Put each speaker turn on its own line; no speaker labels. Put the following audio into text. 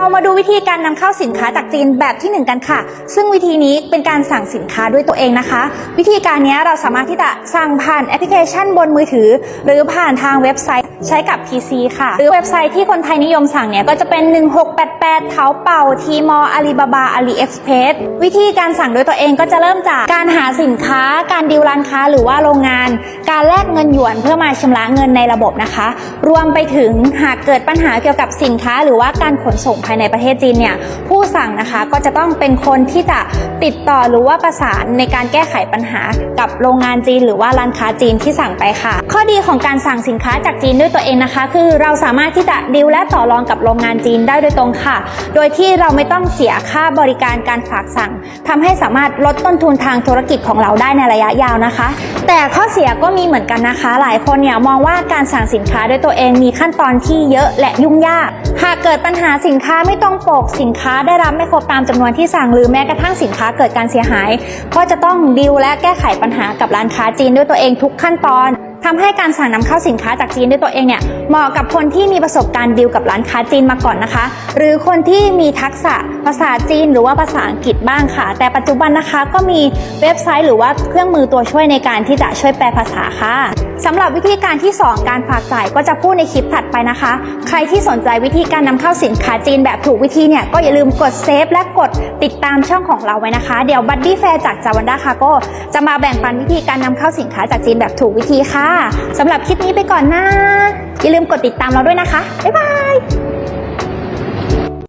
เรามาดูวิธีการนำเข้าสินค้าจากจีนแบบที่หนึ่งกันค่ะ ซึ่งวิธีนี้เป็นการสั่งสินค้าด้วยตัวเองนะคะ วิธีการนี้เราสามารถที่จะสั่งผ่านแอปพลิเคชันบนมือถือ หรือผ่านทางเว็บไซต์ใช้กับ PC ค่ะ หรือเว็บไซต์ที่คนไทยนิยมสั่งเนี่ยก็จะเป็น 1688เท้าเป่าทีมออาลีบาบาอาลีเอ็กซ์เพสวิธีการสั่งด้วยตัวเองก็จะเริ่มจากการหาสินค้า การดีลร้านค้าหรือว่าโรงงาน การแลกเงินหยวนเพื่อมาชำระเงินในระบบนะคะ รวมไปถึงหากเกิดปัญหาเกี่ยวกับสินค้า หรือว่าการขนส่งภายในประเทศจีนเนี่ยผู้สั่งนะคะก็จะต้องเป็นคนที่จะติดต่อหรือว่าประสานในการแก้ไขปัญหากับโรงงานจีน หรือว่าร้านค้าจีนที่สั่งไปค่ะ ข้อดีของการสั่งสินค้าจากจีนด้วยตัวเองนะคะ คือเราสามารถที่จะดีลและต่อรองกับโรงงานจีนได้โดยตรงค่ะ โดยที่เราไม่ต้องเสียค่าบริการการฝากสั่งทำให้สามารถลดต้นทุนทางธุรกิจของเราได้ในระยะยาวนะคะ แต่ข้อเสียก็มีเหมือนกันนะคะ หลายคนเนี่ยมองว่าการสั่งสินค้าด้วยตัวเองมีขั้นตอนที่เยอะและยุ่งยาก หากเกิดปัญหาสินค้าไม่ตรงปกสินค้าได้รับไม่ครบตามจำนวนที่สั่งหรือแม้กระทั่งสินค้าเกิดการเสียหาย ก็จะต้องดิวและแก้ไขปัญหากับร้านค้าจีนด้วยตัวเองทุกขั้นตอนทำให้การสั่งนำเข้าสินค้าจากจีนด้วยตัวเองเนี่ยเหมาะกับคนที่มีประสบการณ์ดีลกับร้านค้าจีนมาก่อนนะคะ หรือคนที่มีทักษะ ภาษาจีนหรือว่าภาษาอังกฤษบ้างค่ะ แต่ปัจจุบันนะคะก็มีเว็บไซต์หรือว่าเครื่องมือตัวช่วยในการที่จะช่วยแปลภาษาค่ะสำหรับวิธีการที่ 2 การฝากจ่ายก็จะพูดในคลิปถัดไปนะคะ ใครที่สนใจวิธีการนำเข้าสินค้าจีนแบบถูกวิธีเนี่ยก็อย่าลืมกดเซฟและกดติดตามช่องของเราไว้นะคะ เดี๋ยวบัดดี้แฟร์จากจาวันด้าคาโกจะมาแบ่งปันวิธีการนำเข้าสินค้าจากจีนแบบถูกวิธีค่ะสำหรับคลิปนี้ไปก่อนนะอย่าลืมกดติดตามเราด้วยนะคะบ๊ายบาย